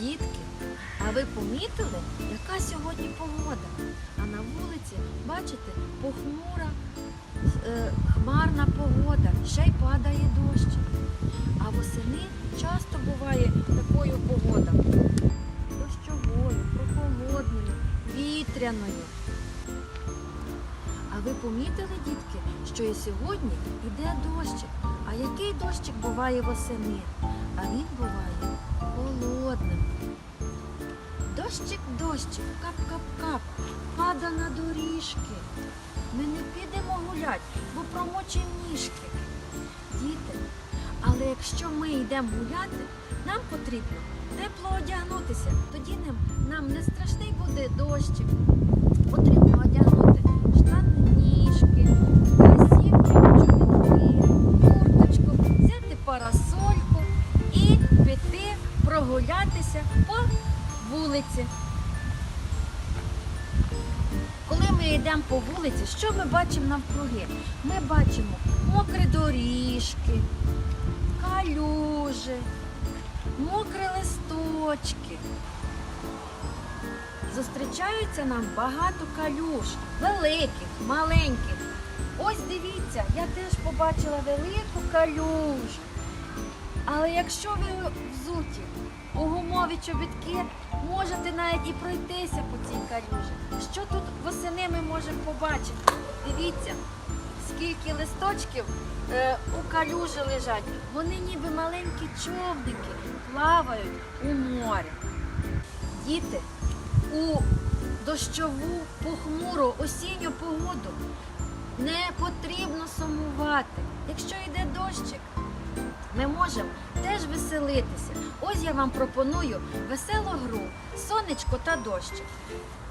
Дітки, а ви помітили, яка сьогодні погода? А на вулиці, бачите, похмура, е, хмарна погода, ще й падає дощ. А восени часто буває такою погода. Дощовою, прохолодною, вітряною. А ви помітили, дітки, що і сьогодні йде дощик. А який дощик буває восени? А він буває холодним. Дощик, дощик, кап-кап-кап, пада на доріжки. Ми не підемо гулять, бо промочимо ніжки. Діти, але якщо ми йдемо гуляти, нам потрібно тепло одягнутися. Тоді нам, не страшний буде дощик. Потрібно одягнути штанішки, красиві чобітки, курточку, взяти парасольку і піти прогулятися по вулиці. Коли ми йдемо по вулиці, що ми бачимо навкруги? Ми бачимо мокрі доріжки, калюжі, мокрі листочки. Зустрічаються нам багато калюж, великих, маленьких. Ось дивіться, я теж побачила велику калюжу. Але якщо ви взуті у гумові чобітки, можете навіть і пройтися по цій калюжі. Що тут восени ми можемо побачити? Дивіться, скільки листочків е, у калюжі лежать. Вони ніби маленькі човники плавають у морі. Діти, у дощову, похмуру, осінню погоду не потрібно сумувати. Якщо йде дощик, ми можемо теж веселитися. Ось я вам пропоную веселу гру сонечко та дощик.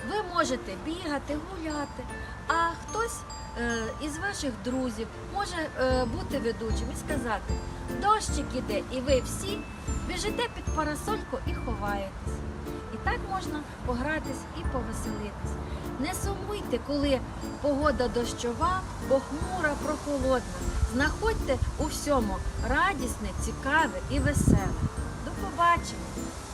Ви можете бігати, гуляти, а хтось е, із ваших друзів може е, бути ведучим і сказати: дощик іде, і ви всі біжите під парасольку і ховаєтесь. Можна погратись і повеселитись. Не сумуйте, коли погода дощова, похмура, прохолодна. Знаходьте у всьому радісне, цікаве і веселе. До побачення!